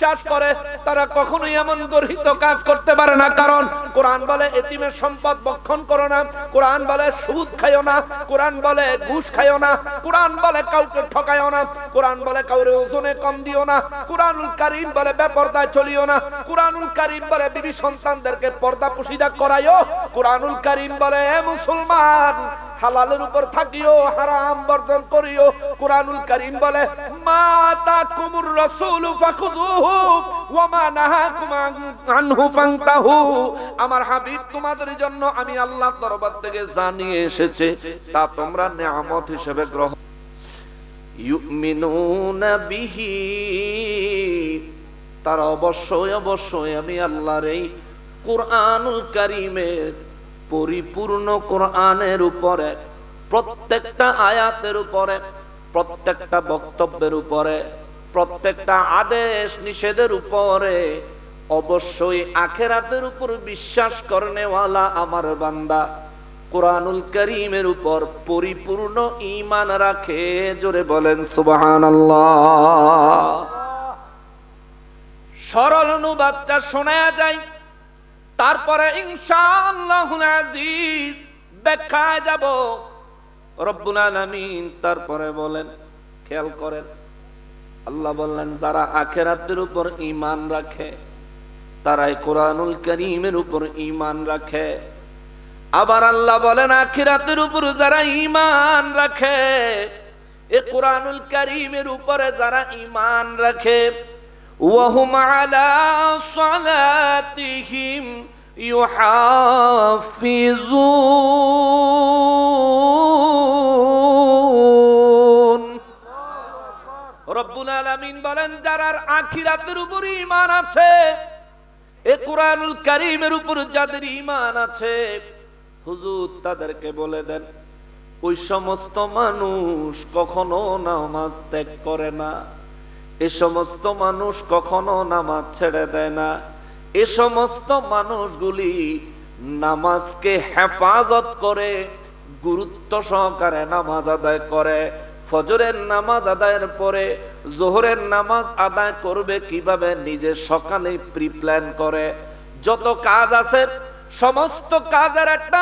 বিশ্বাস করে, তারা কখনোই এমন গর্হিত কাজ করতে পারে না। কারণ কোরআন বলে, এতিমের সম্পদ বক্ষণ করো না। কোরআন বলে, সুদ খাইও না। কোরআন বলে, ঘুষ খাইও না। কোরআন বলে, কাউকে ঠকাইও না। কোরআন বলে, কাউরে ওজনে কম দিও না। কোরআনুল কারীম বলে, বেপরদায় চলিও না। কোরআনুল কারীম বলে, বিবি সন্তানদেরকে পর্দা পুশিদা করাইও। কোরআনুল কারীম বলে, এ মুসলমান হালালের উপর থাকিও, হারাম বর্জন করিও। কোরআনুল কারীম বলে, মা তাকুমুর রাসূল ফাখুযুহু ওয়া মা নাহাকুম আনহু ফান্তাহু। আমার হাবিব, তোমাদের জন্য আমি আল্লাহর দরবার থেকে জানিয়ে এসেছে, তা তোমরা নিয়ামত হিসেবে গ্রহণ ইউমিনুনা বিহি। তারা অবশ্যই অবশ্যই আমি আল্লাহর এই কোরআনুল কারীমের পরিপূর্ণ কোরআনের উপরে, প্রত্যেকটা আয়াতের উপরে, প্রত্যেকটা বক্তব্যের উপরে, প্রত্যেকটা আদেশ নিষেধের উপরে, অবশ্যই আখেরাতের উপর বিশ্বাস করনেওয়ালা আমার বান্দা। কোরআনুল করিমের উপর পরিপূর্ণ ঈমান রাখে, জোরে বলেন সুবহানাল্লাহ। সরল অনুবাদটা শোনা যায় তারপরে যাব। আলামিন তারপরে বলেন, খেয়াল করেন, আল্লাহ বললেন, যারা আখেরাতের উপর ঈমান রাখে, তারাই কোরআনুল করিমের উপর ঈমান রাখে। আবার আল্লাহ বলেন, আখিরাতের উপর যারা ঈমান রাখে, এ কোরআনুল করিমের উপরে যারা ঈমান রাখে ওয়াহুম আলা সালাতিহিম ইউহাফিজুন রব্বুল আলামিন বলেন যারা আখিরাতের উপর ঈমান আছে, এ কোরআনুল কারীমের উপর যাদের ঈমান আছে, হুজুর তাদেরকে বলে দেন, ওই সমস্ত মানুষ কখনো নামাজ ত্যাগ করে না। এ সমস্ত মানুষ কখনো নামাজ ছেড়ে দেয় না। এ সমস্ত মানুষগুলি নামাজকে হেফাজত করে, গুরুত্ব সহকারে নামাজ আদায় করে। ফজরের নামাজ আদায়ের পরে জোহরের নামাজ আদায় করবে কীভাবে? নিজে সকালে প্রি প্ল্যান করে। যত কাজ আছে, সমস্ত কাজের একটা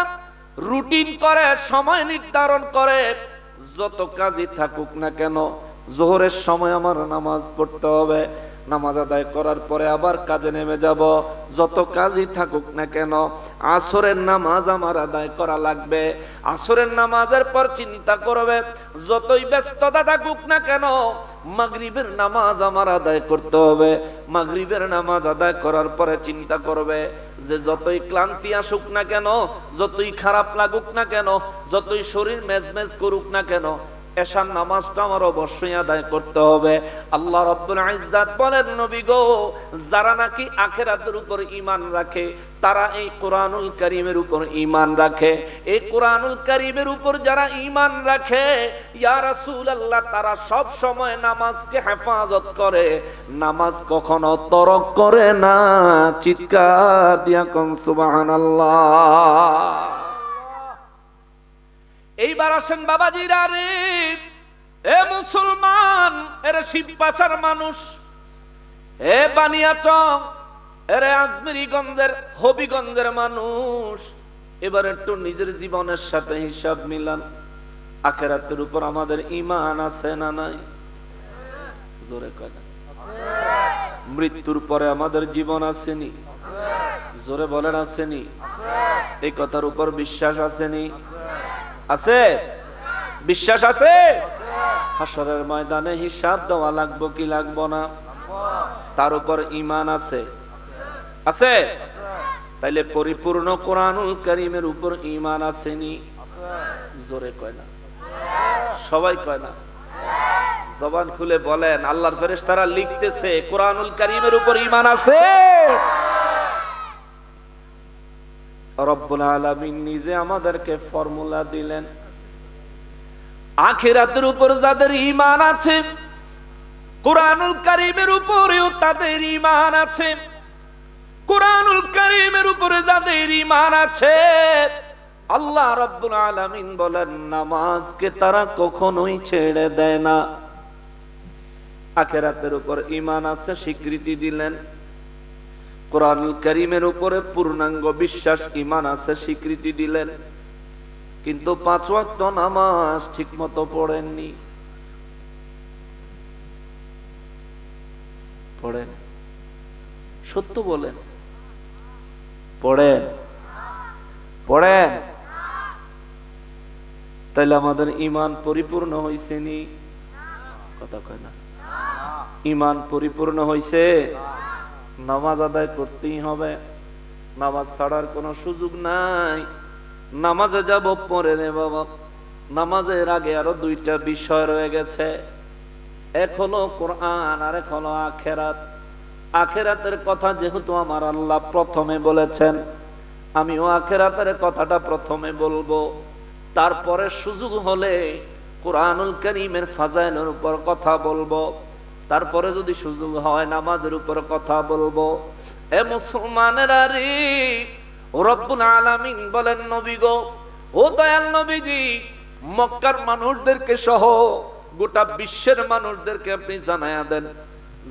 রুটিন করে, সময় নির্ধারণ করে। যত কাজই থাকুক না কেন জোহরের সময় আমার নামাজ পড়তে হবে। নামাজ আদায় করার পরে আবার কাজে নেমে যাব। যত কাজই থাকুক না কেন, আসরের নামাজ আমার আদায় করা লাগবে। আসরের নামাজের পর চিন্তা করবে, যতই ব্যস্ততা থাকুক না কেন, মাগরিবের নামাজ আমার আদায় করতে হবে। মাগরিবের নামাজ আদায় করার পরে চিন্তা করবে যে যতই ক্লান্তি আসুক না কেন, যতই খারাপ লাগুক না কেন, যতই শরীর মেজমেজ করুক না কেন এশার নামাজটা আমার অবশ্যই আদায় করতে হবে। আল্লাহ রব্বুল ইজ্জাত বলেন, নবী গো, যারা নাকি আখেরাতের উপর ঈমান রাখে, তারা এই কোরআনুল কারীমের উপর ঈমান রাখে। এই কোরআনুল কারীমের উপর যারা ঈমান রাখে রাসূলুল্লাহ, তারা সব সময় নামাজকে হেফাজত করে। নামাজ কখনো তরক করে না। চিৎকার দিয়া কোন, সুবহানাল্লাহ। এইবার আসেন বাবাজিরা রে। এ মুসলমান, এরা শিব পাচার মানুষ। এ বানিয়াচং, এরে আজমেরিগঞ্জের হবিগঞ্জের মানুষ। এবার একটু নিজের জীবনের সাথে হিসাব মিলান। আখেরাতের উপর আমাদের ইমান আছে না নাই? জোরে কয় না। মৃত্যুর পরে আমাদের জীবন আসেনি? জোরে বলেন, আসেনি? এই কথার উপর বিশ্বাস আসেনি? আছে? বিশ্বাস আছে? হাসরের ময়দানে হিসাব দেওয়া লাগবো কি লাগবো না? তার উপর ইমান আছে। আছে? তাইলে পরিপূর্ণ কোরআনুল করিমের উপর ইমান আসেনি? জোরে কয় না। সবাই কয় না। জবান খুলে বলেন, আল্লাহর ফেরেশতারা লিখতেছে, কোরআনুল করিমের উপর ইমান আছে। রব্বুল আলামিন নিজে আমাদেরকে ফর্মুলা দিলেন। আখিরাতের উপর যাদের ঈমান আছে, কোরআনুল কারীমের উপরেও তাদের ঈমান আছে। কোরআনুল কারীমের উপরে যাদের ইমান আছে, আল্লাহ রাব্বুল আলামিন বলেন, নামাজকে তারা কখনোই ছেড়ে দেয় না। আখেরাতের উপর ইমান আছে, স্বীকৃতি দিলেন। কোরআনুল করিমের উপরে পূর্ণাঙ্গ বিশ্বাস ইমান আছে, স্বীকৃতি দিলেন। কিন্তু পাঁচ ওয়াক্ত নামাজ ঠিক মতো পড়েননি। পড়েন। সত্য বলেন। পড়েন। পড়েন। তাইলে আমাদের ইমান পরিপূর্ণ হয়েছে নি? কথা কয় না। ইমান পরিপূর্ণ হয়েছে নামাজ আদায় করতেই হবে। নামাজ ছাড়ার কোনো সুযোগ নাই। নামাজে যাব পরে রে বাবা। নামাজের আগে আরও দুইটা বিষয় রয়ে গেছে। এক হলো কোরআন, আর এক হলো আখেরাত। আখেরাতের কথা যেহেতু আমার আল্লাহ প্রথমে বলেছেন, আমিও আখেরাতের কথাটা প্রথমে বলব। তারপরে সুযোগ হলে কোরআনুল করিমের ফাজাইলের উপর কথা বলব। তারপরে যদি সুযোগ হয় নামাজের উপর কথা বলব। এ মুসলমানের আরে রব্বুল আলামিন বলেন, নবী গো, ও দয়াল নবীজি, মক্কার মানুষদেরকে সহ গোটা বিশ্বের মানুষদেরকে আপনি জানায়া দেন।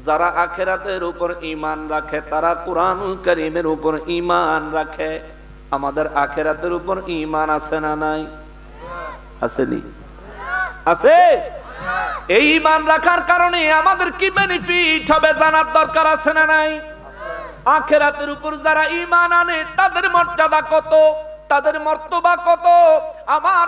যারা আখেরাতের উপর ইমান রাখে, তারা কোরআনুল করিমের উপর ইমান রাখে। আমাদের আখেরাতের উপর ইমান আছে না নাই? আসেনি? আছে? এই ইমান রাখার কারণে আমাদের কি বেনিফিট হবে জানার দরকার আছে না নাই? আখেরাতের উপর যারা ইমান আনে, তাদের মর্যাদা কত? তাদের মর্তবা কত? আমার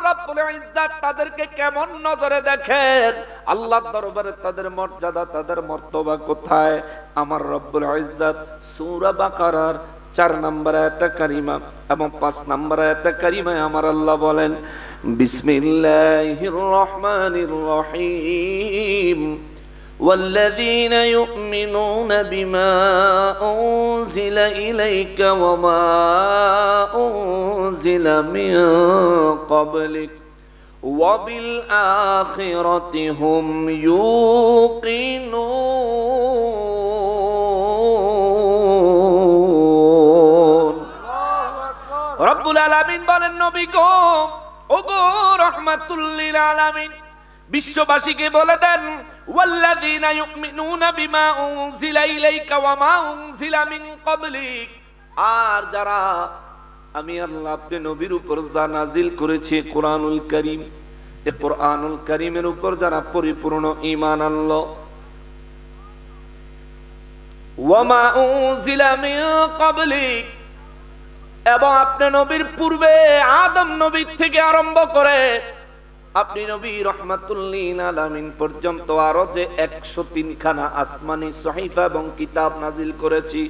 তাদেরকে কেমন নজরে দেখেন? আল্লাহর দরবারে তাদের মর্যাদা, তাদের মর্তবা কোথায়? আমার রব্বুল ইজ্জাত সূরা বাকারার চার নম্বর আয়াতে কারিমা এবং পাঁচ নম্বর আয়াতে কারিমায় আমার আল্লাহ বলেন বিসমিল্লাহির রহমানির রহিম والذين يؤمنون بما أنزل إليك وما أنزل من قبلك وبالآخرة هم يوقنون বলেন নবী গো ও গো রহমাতুল্লিল আলামিন। বিশ্ববাসীকে বলে দেন, ওয়াল্লাযীনা ইউমিনুনা বিমা উনজিলা ইলাইকা ওয়া মা উনজিলা মিন ক্বাবলিক। আর যারা আমি আল্লাহ আপনি নবীর উপর যা নাজিল করেছি কোরআনুল কারীম এই কোরআনুল কারীমের উপর যারা পরিপূর্ণ ঈমান আনলো। ওয়া মা উনজিলা মিন ক্বাবলিক। এবং আপনি নবীর পূর্বে আদম নবীর থেকে আরম্ভ করে আপনি নবী রহমাতুল্লিন আলামিন পর্যন্ত আরও যে একশো তিনখানা আসমানি সহিফা এবং কিতাব নাজিল করেছি,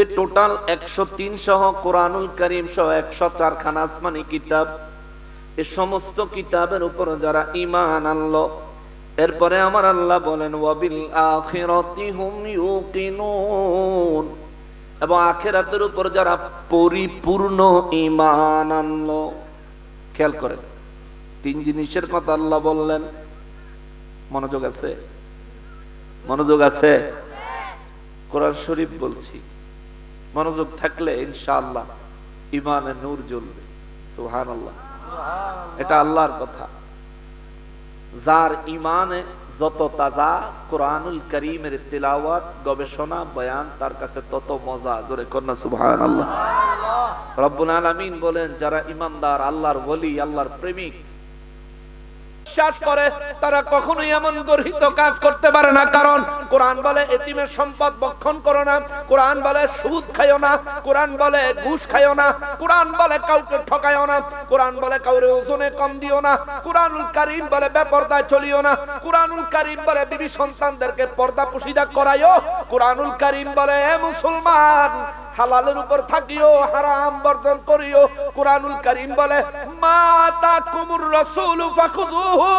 এ টোটাল একশো তিন সহ কোরআনুল করিম সহ একশো চারখানা আসমানি কিতাব। এ সমস্ত কিতাবের উপর যারা ইমান আনলো, এরপরে আমার আল্লাহ বলেন, ওয়াবিল ইউকিনুন। এবং আখেরাতের উপর যারা পরিপূর্ণ ইমান আনলো, খেয়াল করেন, তিন জিনিসের কথা আল্লাহ বললেন। মনোযোগ আছে? মনোযোগ আছে? কোরআন শরীফ বলছি। মনোযোগ থাকলে ইনশাআল্লাহ ইমানে নূর জ্বলবে। সুহান আল্লাহ এটা আল্লাহর কথা। যার ইমানে যত তাজা কোরআনুল করিমের তিলাওয়াত গবেষণা বয়ান তার কাছে তত মজা। জোরে কন্যা সুবহান আল্লাহ রব্বুল আলমিন বলেন যারা ইমানদার আল্লাহর বলি আল্লাহর প্রেমিক বিশ্বাস করে, তারা কখনোই এমন গর্হিত কাজ করতে পারে না। কারণ কোরআন বলে, এতিমের সম্পদ বক্ষণ করো না। কোরআন বলে, সুদ খাইও না। কোরআন বলে, ঘুষ খাইও না। কোরআন বলে, কাউকে ঠকাইও না। কোরআন বলে, কাউরে ওজনে কম দিও না। কোরআনুল কারীম বলে, বেপরদায় চলিও না। কোরআনুল কারীম বলে, বিবি সন্তানদেরকে পর্দা পুশিদা করাইও। কোরআনুল কারীম বলে মুসলমান হালালের উপর থাকিও হারাম বর্জন করিও। কোরআনুল করিম বলে মা তাকুমুর রাসূল ফাখুযুহু।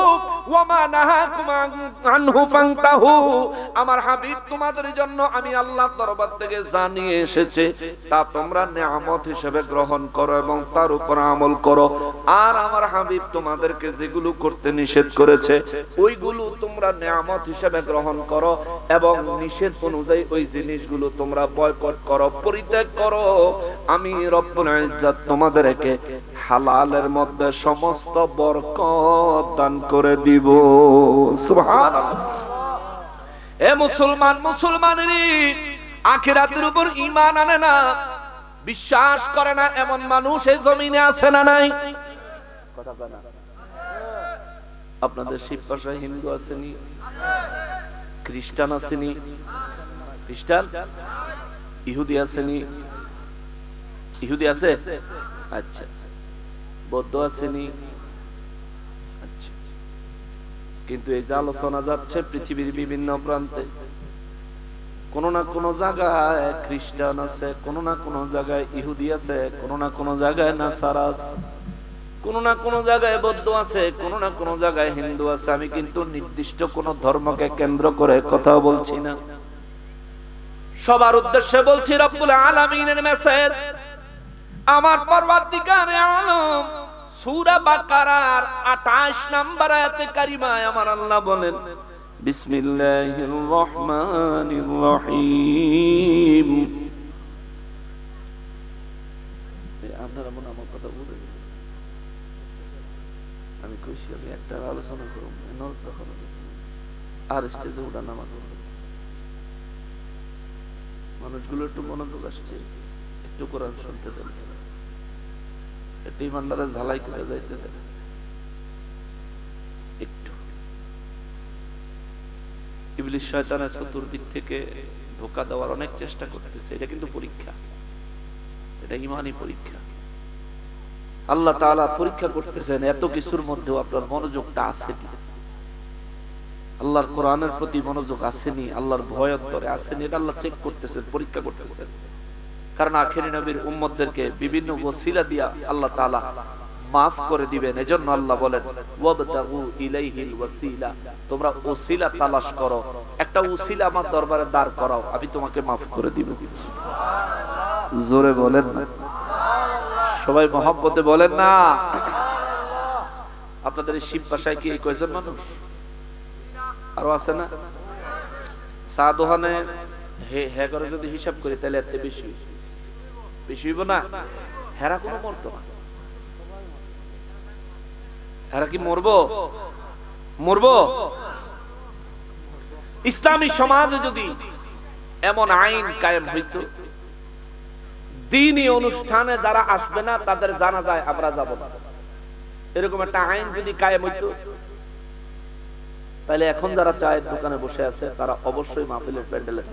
আমার হাবিব, তোমাদের জন্য আমি আল্লাহর দরবার থেকে জানিয়ে এসেছে, তা তোমরা নিয়ামত হিসেবে গ্রহণ করো এবং তার উপর আমল করো। আর আমার হাবিব তোমাদেরকে যেগুলো করতে নিষেধ করেছে, ওইগুলো তোমরা নিয়ামত হিসেবে গ্রহণ করো এবং নিষেধ অনুযায়ী ওই জিনিসগুলো তোমরা বয়কট করো, পরিত্যাগ করো। আমি রব্বুল ইজ্জত তোমাদেরকে হালালের মধ্যে সমস্ত বরকত দান করে দিব। সুবহানাল্লাহ। এ মুসলমান, মুসলমানেরই আখিরাতের উপর ঈমান আনে না, বিশ্বাস করে না এমন মানুষ এই জমিনে আছে না নাই। আপনাদের শিব ভাষায় হিন্দু আসেনি, খ্রিস্টান আসেনি, খ্রিস্টান, ইহুদি আসেনি, ইহুদি আছে? আচ্ছা বৌদ্ধ আসেনি আচ্ছা কিন্তু এই যে আলোচনা যাচ্ছে পৃথিবীর বিভিন্ন প্রান্তে, কোন না কোন জায়গায় খ্রিস্টান আছে, কোন না কোন জায়গায় ইহুদি আছে, কোন না কোন জায়গায় নাসারা আছে, কোন না কোন জায়গায় বৌদ্ধ আছে, কোন না কোন জায়গায় হিন্দু আছে। আমি কিন্তু নির্দিষ্ট কোন ধর্মকে কেন্দ্র করে কথা বলছি না। সবার উদ্দেশ্যে বলছি, রব্বুল আলামিনের মেসেজ আমার পরবর্তীকারে আলম বাকারার 28 নম্বর আয়াতে কারিমায় আমার আল্লাহ বলেন আমি খুশি, আমি একটা আলোচনা করব করব আর স্টেজে উঠা নামা করব মানুষগুলো একটু মনোযোগ আসছে, একটু কোরআন শুনতে দেন। একটু ঝালাই করে যাইতে একটু। শয়তানের চতুর্দিক থেকে ধোকা দেওয়ার অনেক চেষ্টা করতেছে, এটা কিন্তু পরীক্ষা। এটা ইমানই পরীক্ষা। আল্লাহ তাআলা পরীক্ষা করতেছেন, এত কিছুর মধ্যেও আপনার মনোযোগটা আছে কি? আল্লাহর কোরআনের প্রতি মনোযোগ আসেনি আল্লাহর ভয় অন্তরে আসেনি এটা আল্লাহ চেক করতেছেন, পরীক্ষা করতেছেন। কারণ আখেরি নবীর উম্মতদেরকে বিভিন্ন ওসিলা দিয়া আল্লাহ তাআলা মাফ করে দিবেন। এজন্য আল্লাহ বলেন তোমরা ওসিলা তালাশ করো। একটা ওসিলা আমার দরবারে দাঁড় করাও, আমি তোমাকে মাফ করে দিব। জোরে বলেন না। সবাই মহব্বতে বলেন না। আপনাদের এই শিব ভাষায় কি এই কয়জন মানুষ? আরও আছে না? চা দোকানে হে হে করে যদি হিসাব করি, তাহলে এত বেশি। বেশি হইব না। হেরা কোনো মরতো না। হেরা কি মরবো? মরবো? ইসলামী সমাজে যদি এমন আইন কায়েম হইতো, দিনই অনুষ্ঠানে যারা আসবে না, তাদের জানা যায় আমরা যাব না। এরকম একটা আইন যদি কায়েম হইতো, তাহলে এখন যারা চায়ের দোকানে বসে আছে, তারা অবশ্যই মাহফিলের প্যান্ডেলে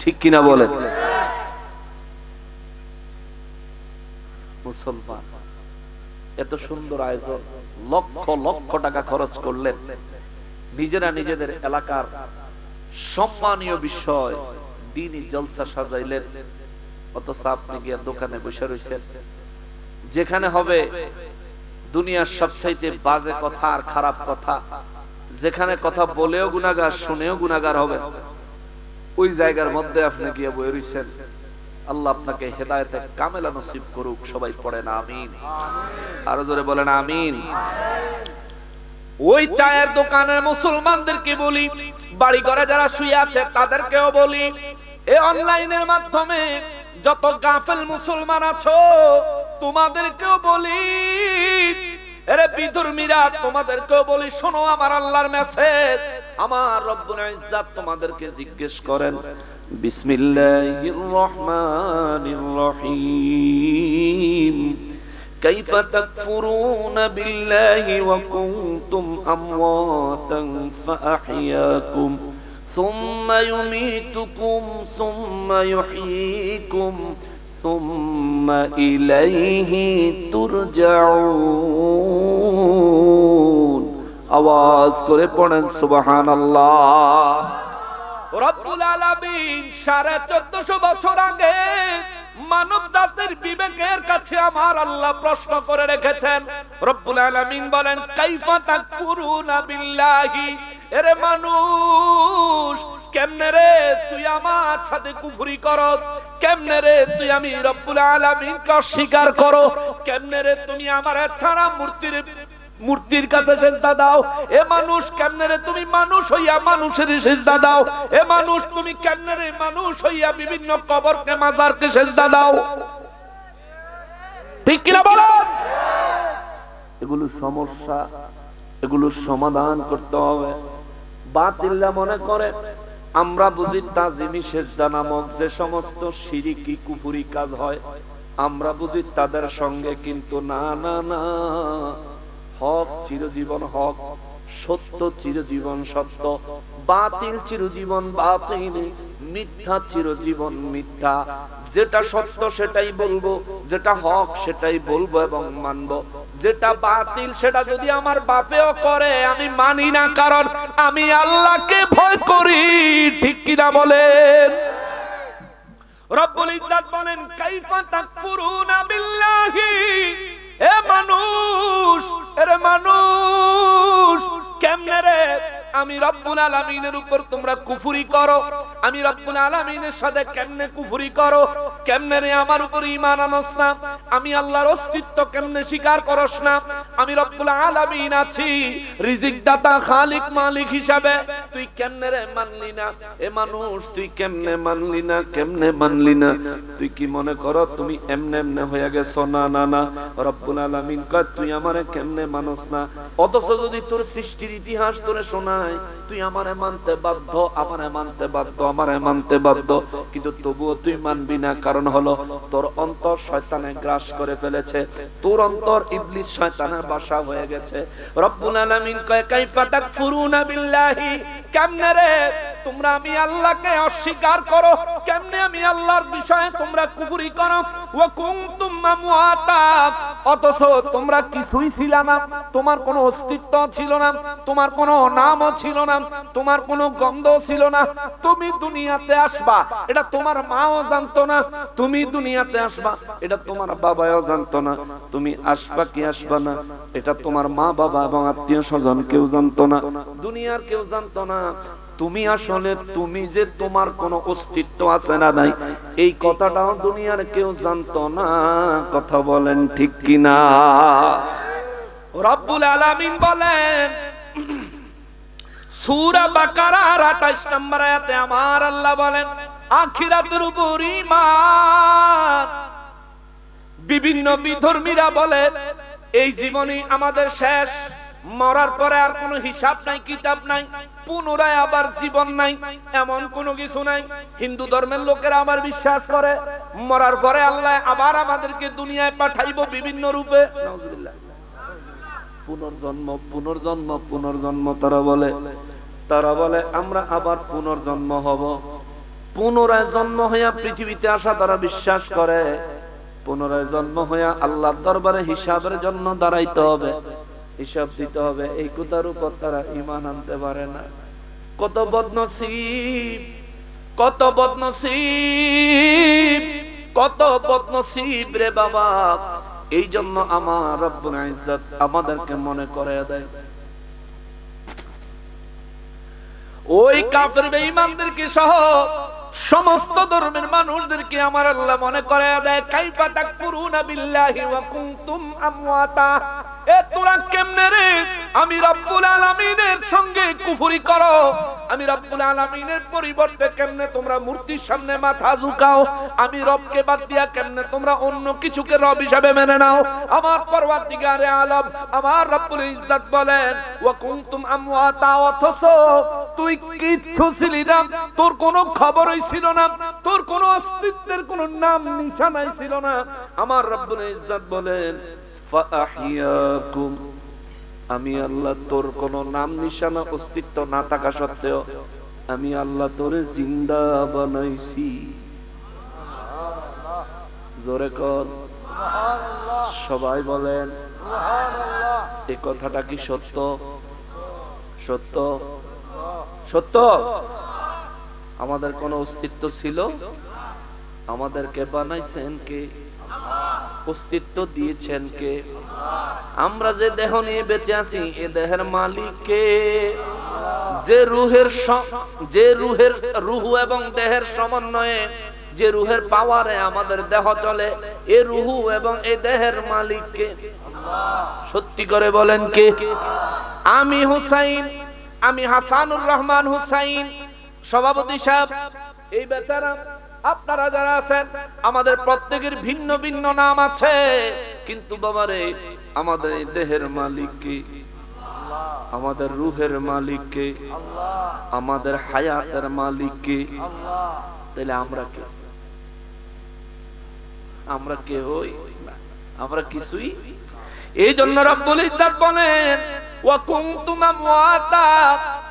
ঠিক কিনা বলেন? মুসলমান। এত সুন্দর আয়োজন, লক্ষ লক্ষ টাকা খরচ করলেন। নিজেরা নিজেদের এলাকার সম্মানীয় বিষয়, দিনই জলসা সাজাইলেন। অথচ আপনি গিয়ে দোকানে বসে রয়েছেন যেখানে হবে দুনিয়ার সবচাইতে বাজে কথা আর খারাপ কথা, যেখানে কথা বলেও গুনাগার শুনেও গুনাগার হবে, ওই জায়গার মধ্যে আপনি গিয়ে বয়ে রয়েছেন আল্লাহ আপনাকে হেদায়তে কামেলা নসিব করুক সবাই পড়েন আমিন। আরও জোরে বলেন আমিন। ওই চায়ের দোকানের মুসলমানদেরকে বলি বাড়ি ঘরে যারা শুয়ে আছে তাদেরকেও বলি এই অনলাইনের মাধ্যমে যত গাফেল মুসলমান আছো তোমাদেরকেও বলি। এরে বিধর্মীরা তোমাদেরকেও বলি শোনো আমার আল্লাহর মেসেজ আমার রব্বুল ইজ্জাত তোমাদেরকে জিজ্ঞেস করেন বিসমিল্লাহির রহমানির রহিম كيف تكفرون بالله وكنتم أمواتا فأحياكم ثم يميتكم ثم يحييكم ثم إليه ترجعون আওয়াজ করে পড়েন সুবহান আল্লাহ রব্বুল আলামিন সাড়ে চোদ্দশো বছর আগে মানব জাতির বিবেকের কাছে আমার আল্লাহ প্রশ্ন করে রেখেছেন। রব্বুল আলামিন বলেন, কাইফা তাকফুরুনা বিল্লাহি? এরে মানুষ, কেমনে রে তুই আমার সাথে কুফরি করস? কেমনে রে তুই আমি রব্বুল আলামিনকে অস্বীকার করো? কেমনে রে তুমি আমার ছাড়া মূর্তির মূর্তির কাছে সেজদা দাও। এ মানুষ কেমনে রে তুমি মানুষ হইয়া মানুষের সেজদা দাও। এ মানুষ তুমি কেমনে রে মানুষ হইয়া বিভিন্ন কবরকে মাজারকে সেজদা দাও। ঠিক কিনা বলো এগুলো সমস্যা এগুলোর সমাধান করতে হবে। বাতিল্লা মনে করে। আমরা বুঝি তাজিমি সেজদা নামক যে সমস্ত সিরিকি কুপুরি কাজ হয়, আমরা বুঝি তাদের সঙ্গে কিন্তু না না না। হক চিরজীবন হক, সত্য চিরজীবন সত্য, বাতিল চিরজীবন বাতিল, মিথ্যা চিরজীবন মিথ্যা। যেটা সত্য সেটাই বলব, যেটা হক সেটাই বলব এবং মানবো। যেটা বাতিল সেটা যদি আমার বাপেও করে, আমি মানি না, কারণ আমি আল্লাহকে ভয় করি। ঠিক কিনা বলেন? রব্বুল ইজ্জাত বলেন, কাইফা তাকফুরুনা বিল্লাহি? এ মানুষ এর মানুষ কেমনে রে? আমি রব্বুল আলামিনের উপর তোমরা কুফরি করো। আমি রব্বুল আলামিনের সাথে কেমনে কুফরি করো? কেমনে রে আমার উপর ঈমান আনস না? আমি আল্লাহর অস্তিত্ব কেমনে স্বীকার করস না? আমি রব্বুল আলামিন আছি রিজিক দাতা খালিক মালিক হিসাবে। তুই কেমনে রে মানলি না? এ মানুষ, তুই কেমনে মানলি না? কেমনে মানলি না? তুই কি মনে করো তুমি এমনে এমনে হয়ে গেছো? না না না। রব্বুল আলামিন কয়, তুই আমারে কেমনে মানস না? অথচ যদি তোর সৃষ্টির ইতিহাস তোরে শোনায় তুই আমারে মানতে বাধ্য, আমারে মানতে বাধ্য, আমারে মানতে বাধ্য। কিন্তু তবুও তুই মানবি না, কারণ হলো তোর অন্তর শয়তানে গ্রাস করে ফেলেছে। তোর অন্তর ইবলিস শয়তানের বাসা হয়ে গেছে। রব্বুল আলামিন কয়, কাইফা তাকফুরুনা বিল্লাহি? কেমনে রে? তোমরা আমি আল্লাহকে অস্বীকার করো। কেমনে আমি আল্লাহর বিষয়ে তোমরা কুফরি করো? ওয়া কুনতুম আমওয়াতা অথচ তোমরা কিছুই ছিল না। তোমার কোনো অস্তিত্ব ছিল না। তোমার কোনো নামও ছিল না। তোমার কোনো গন্ধ ছিল না। তুমি দুনিয়াতে আসবা। এটা তোমার মাও জানতো না। তুমি দুনিয়াতে আসবা। এটা তোমার বাবাও জানতো না। তুমি আসবা কি আসবা না? এটা তোমার মা বাবা এবং আত্মীয় স্বজন কেউ জানতো না। দুনিয়ার কেউ জানতো না। তুমি আসলে, তুমি যে তোমার কোনো অস্তিত্ব আছে না নাই, এই কথাটাও দুনিয়ার কেউ জানতো না। কথা বলেন ঠিক কিনা? রব্বুল আলামিন বলেন, সূরা বাকারার 28 নম্বর আয়াতে আমার আল্লাহ বলেন আখিরাতের উপর ঈমান। বিভিন্ন বিধর্মীরা বলে, এই জীবনই আমাদের শেষ, মরার পরে আর কোনো হিসাব নাই, কিতাব নাই। পুনরায় আবার জীবন নাই, এমন কোনো কিছু নাই। হিন্দু ধর্মের লোকেরা আবার বিশ্বাস করে, মরার পরে আল্লাহ আবার আমাদেরকে দুনিয়ায় পাঠাইবো বিভিন্ন রূপে। পুনর্জন্ম পুনর্জন্ম পুনর্জন্ম, তারা বলে। তারা বলে, আমরা আবার পুনর্জন্ম হব। পুনরায় জন্ম হইয়া পৃথিবীতে আসা তারা বিশ্বাস করে। পুনরায় জন্ম হইয়া আল্লাহর দরবারে হিসাবের জন্য দাঁড়াইতে হবে। হিসাব দিতে হবে। এই কথার উপর তারা ইমান আনতে পারে না। কত বদনসিব কত বদনসিব কত বদনসিব রে বাবা। এই জন্য আমার রব্বুল ইজ্জত আমাদেরকে মনে করে দেয়। ওই কাফের বেঈমানদেরকে সহ সমস্ত ধর্মের মানুষদেরকে আমার আল্লাহ মনে করে দেয়, কাইফা তাকফুরুনা বিল্লাহি ওয়া কুনতুম আমওয়াতা। এ তোরা কেমনে রে? আমি রব্বুল আলামিনের সঙ্গে কুফরি করো। আমি রব্বুল আলামিনের পরিবর্তে কেমনে তোমরা মূর্তির সামনে মাথা ঝুঁকাও? আমি রবকে বাদ দিয়া কেমনে তোমরা অন্য কিছুকে রব হিসাবে মেনে নাও? আমার পরওয়ারদিগারে আলম, আমার রব্বুল ইজ্জত বলেন, ওয়া কুনতুম আমওয়াতা, অথচ তুই কিচ্ছু ছিলি না। তোর কোনো খবরই ছিল না। তোর কোনো অস্তিত্বের কোনো নাম নিশানাই ছিল না। আমার রব্বুল ইজ্জত বলেন ফাআহিয়াকুম আমি আল্লাহ তোর কোনো নাম নিশানা অস্তিত্ব না থাকা সত্ত্বেও আমি আল্লাহ তোরে জিন্দা বানাইছি। জোরে কর সবাই বলেন, এ কথাটা কি সত্য? সত্য? সত্য? আমাদের কোনো অস্তিত্ব ছিল? আমাদেরকে বানাইছেন কে? অস্তিত্ব দিয়েছেন কে? আমরা যে দেহ নিয়ে বেঁচে আছি, এ দেহের মালিক কে? যে রুহের যে রুহের রুহু এবং দেহের সমন্বয়ে, যে রুহের পাওয়ারে আমাদের দেহ চলে, এ রুহু এবং এই দেহের মালিক কে? সত্যি করে বলেন কে? আমি হুসাইন, আমি হাসানুর রহমান হুসাইন, সভাপতি সাহেব, এই বেচারা আপনারা যারা আছেন, আমাদের প্রত্যেকের ভিন্ন ভিন্ন নাম আছে। কিন্তু বাবারে, আমাদের দেহের মালিক কি? আমাদের রুহের মালিককে আমাদের হায়াতের মালিককে তাহলে আমরা কে? আমরা কে হই আমরা কিছুই? এই জন্য রব্বুল ইজ্জাত বলেন, ওয়া কুনতুম আমওয়াতা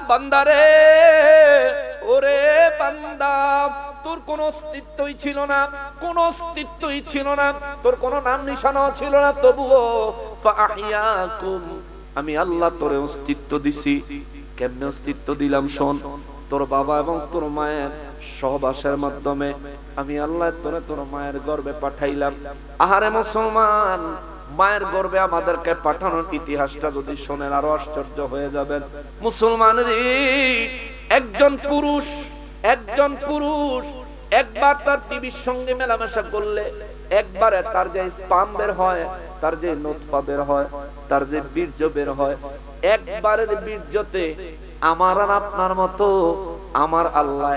বান্দারে, ওরে বান্দা। তোর কোনো অস্তিত্বই ছিল না, কোন অস্তিত্বই ছিল না, তোর কোনো নাম নিশানাও ছিল না, তবুও আমি আল্লাহ তোরে অস্তিত্ব দিছি। কেমনে অস্তিত্ব দিলাম শোন, তোর বাবা এবং তোর মায়ের সহবাসের মাধ্যমে আমি আল্লাহ তোরে তোর মায়ের গর্বে পাঠাইলাম। আহারে মুসলমান, মায়ের গর্বে আমাদেরকে পাঠানোর ইতিহাসটা যদি শোনেন, আরও আশ্চর্য হয়ে যাবেন। মুসলমানের একজন পুরুষ একজন পুরুষ একবার তার টিভির সঙ্গে মেলামেশা করলে, একবারে তার যে স্পাম বের হয়, তার যে নোৎফা বের হয়, তার যে বীর্য বের হয়, একবারের বীর্যতে আমার আর আপনার মতো আমার আল্লাহ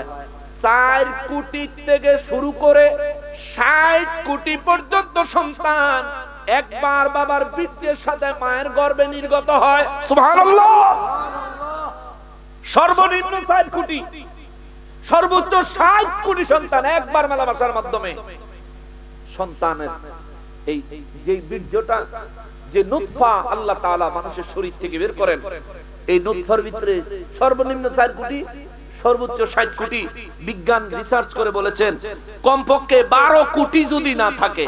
চার কোটি থেকে শুরু করে ষাট কোটি পর্যন্ত সন্তান একবার বাবার বীর্যের সাথে মায়ের গর্ভে নির্গত হয়। সর্বনিম্ন ষাট কোটি। সর্বোচ্চ ষাট কোটি সন্তান একবার মেলামেশার মাধ্যমে। সন্তানের এই যে বীর্যটা, যে নুৎফা আল্লাহ তাআলা মানুষের শরীর থেকে বের করেন, এই নুৎফার ভিতরে সর্বনিম্ন চার কোটি, সর্বোচ্চ ষাট কোটি বিজ্ঞান রিসার্চ করে বলেছেন, কমপক্ষে বারো কোটি যদি না থাকে,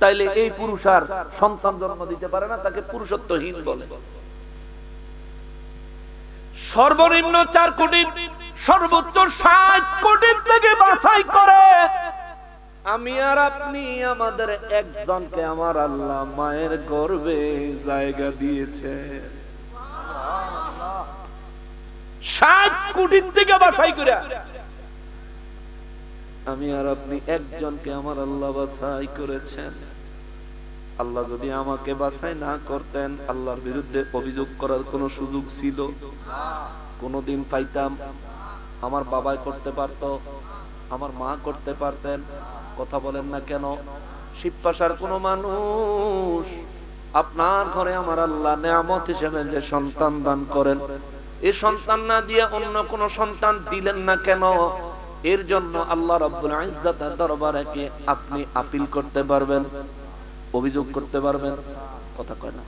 তাইলে এই পুরুষ আর সন্তান জন্ম দিতে পারে না, তাকে পুরুষত্বহীন বলে। সর্বনিম্ন চার কোটি সর্বোচ্চ ষাট কোটির থেকে বাছাই করে। আমি আর আপনি আমাদের একজনকে আমার আল্লাহ মায়ের গর্বে জায়গা দিয়েছে। ষাট কোটির থেকে বাছাই করে। আমি আর আপনি একজনকে আমার আল্লাহ বাছাই করেছেন। আল্লাহ যদি আমাকে বাছাই না করতেন আল্লাহর বিরুদ্ধে অভিযোগ করার কোনো সুযোগ ছিল? কোনোদিন পাইতাম? আমার বাবাই করতে পারত, আমার মা করতে পারতেন, কথা বলেন না কেন? শিবপাশার কোন মানুষ আপনার ঘরে আমার আল্লাহ নেয়ামত হিসেবে যে সন্তান দান করেন এই সন্তান না দিয়ে অন্য কোন সন্তান দিলেন না কেন? এর জন্য আল্লাহ দরবারে কি আপনি আপিল করতে পারবেন, অভিযোগ করতে পারবেন, কথা কয় না।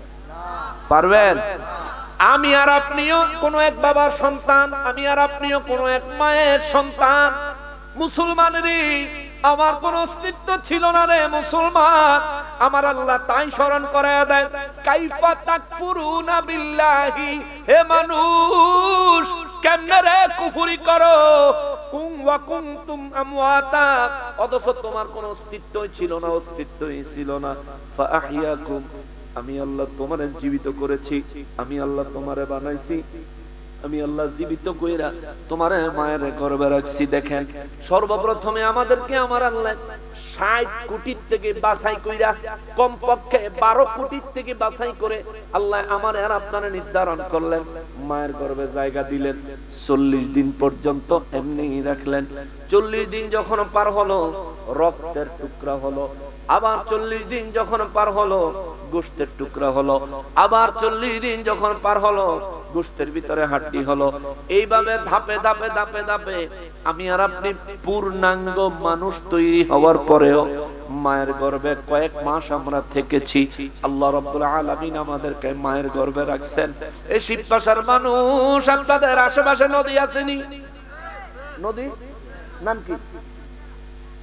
পারবেন? আমি আর আপনিও কোন এক বাবার সন্তান, আমি আর আপনিও কোন এক মায়ের সন্তান। মুসলমানেরই আমার কোন অস্তিত্ব ছিল না রে মুসলমান। আমার আল্লাহ তাই স্মরণ করে দেয় কাইফা তাকফুরুনা বিল্লাহি। হে মানুষ, কেমনে রে কুফরি করো? কুম ওয়া আমওয়াতা। অথচ তোমার কোন অস্তিত্বই ছিল না, অস্তিত্বই ছিল না। ফাআহিয়াকুম আমি আল্লাহ তোমারে জীবিত করেছি, আমি আল্লাহ তোমারে বানাইছি, আমি আল্লাহ জীবিত কইরা তোমারে মায়ের গর্বে রাখছি, দেখেন। সর্বপ্রথমে আমাদেরকে আমার আল্লাহ ষাট কোটির থেকে বাছাই কইরা, কমপক্ষে বারো কোটির থেকে বাছাই করে আল্লাহ আমার আর আপনারা নির্ধারণ করলেন, মায়ের গর্বে জায়গা দিলেন, চল্লিশ দিন পর্যন্ত এমনি রাখলেন। চল্লিশ দিন যখন পার হলো, রক্তের টুকরা হলো আবার চল্লিশ দিন যখন পার হলো, গোষ্ঠের টুকরা হলো। আবার চল্লিশ দিন যখন পার হলো, গোষ্ঠের ভিতরে হাড্ডি হলো। এইভাবে ধাপে ধাপে ধাপে ধাপে আমি আর আপনি পূর্ণাঙ্গ মানুষ তৈরি হওয়ার পরেও মায়ের গর্ভে কয়েক মাস আমরা থেকেছি। আল্লাহ রব্বুল আলামিন আমাদেরকে মায়ের গর্ভে রাখছেন। এই শিবপাশার মানুষ, আপনাদের আশেপাশে নদী আসেনি নদী? নাম কি?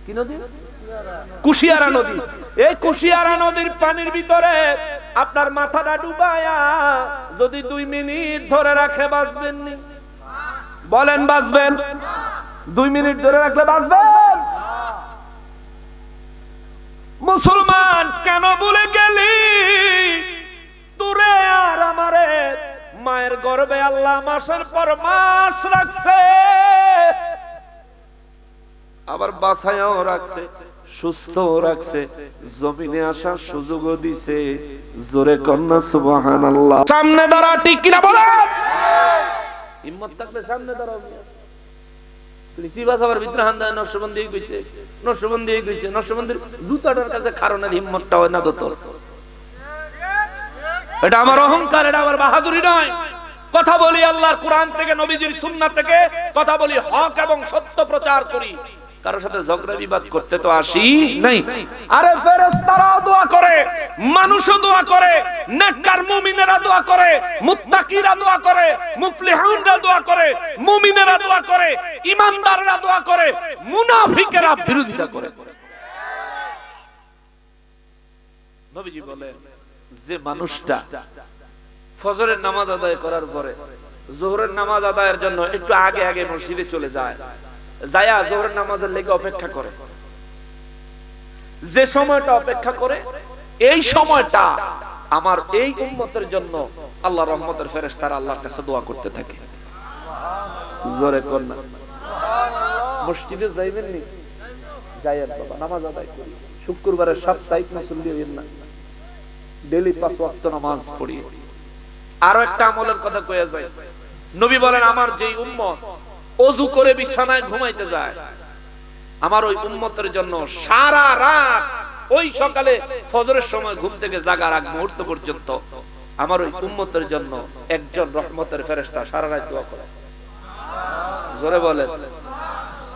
কি নদী? কুশিয়ারা নদী। এই কুশিয়ারা নদীর পানির ভিতরে আপনার মাথাটা ডুবায়া যদি দুই মিনিট ধরে রাখে বাঁচবেন বলেন, বাঁচবেন? দুই মিনিট ধরে রাখলে বাঁচবেন? মুসলমান, কেন বলে গেলি? তোরে আর আমারে মায়ের গর্বে আল্লাহ মাসের পর মাস রাখছে। আবার বাছাইয়াও রাখছে সুস্থ রাখছে, জমিনে আসার সুযোগও দিছে। জোরে কন্যা সুবহান আল্লাহ সামনে দাঁড়া ঠিক কিনা বলে হিম্মত থাকলে সামনে দাঁড়াও এটা আমার অহংকার, এটা আমার বাহাদুরি নয়। কথা কোরআন থেকে থেকে, কথা বলি হক এবং সত্য প্রচার করি। কারোর সাথে ঝগড়া বিবাদ করতে তো আসি নাই। আরে ফেরেশতারাও দোয়া করে, মানুষও দোয়া করে, নেককার মুমিনেরা দোয়া করে, মুত্তাকিরা দোয়া করে, মুফলিহুনরা দোয়া করে, মুমিনেরা দোয়া করে, ইমানদাররা দোয়া করে, মুনাফিকেরা বিরোধিতা করে। নবীজি বলেন, যে মানুষটা ফজরের নামাজ আদায় করার পরে, জোহরের নামাজ আদায়ের জন্য একটু আগে আগে মসজিদে চলে যায় যায়া জোহরের নামাজের লেগে অপেক্ষা করে। যে সময়টা অপেক্ষা করে, এই সময়টা আমার এই উম্মতের জন্য আল্লাহ রহমতের ফেরেশতারা আল্লাহর কাছে দোয়া করতে থাকে। জোরে মসজিদে যাইবেন নি? বাবা, নামাজ আদায় করি। শুক্রবারের না। ডেলি পাঁচ নামাজ পড়ি। আরও একটা আমলের কথা কয়ে যায় নবী বলেন, আমার যেই উম্মত অজু করে বিছানায় ঘুমাইতে যায়। আমার ওই উম্মতের জন্য সারা রাত ওই সকালে ফজরের সময় ঘুম থেকে জাগার আগ মুহূর্ত পর্যন্ত আমার ওই উম্মতের জন্য একজন রহমতের ফেরেস্তা সারা রাত দোয়া করে। জোরে বলেন।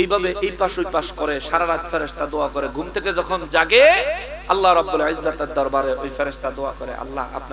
এইভাবে এই পাশ ওই পাশ করে সারা রাত ফেরেস্তা দোয়া করে। ঘুম থেকে যখন জাগে, আল্লাহ রব্বুল দরবারে ওই ফেরেস্তা দোয়া করে, আল্লাহ আপনার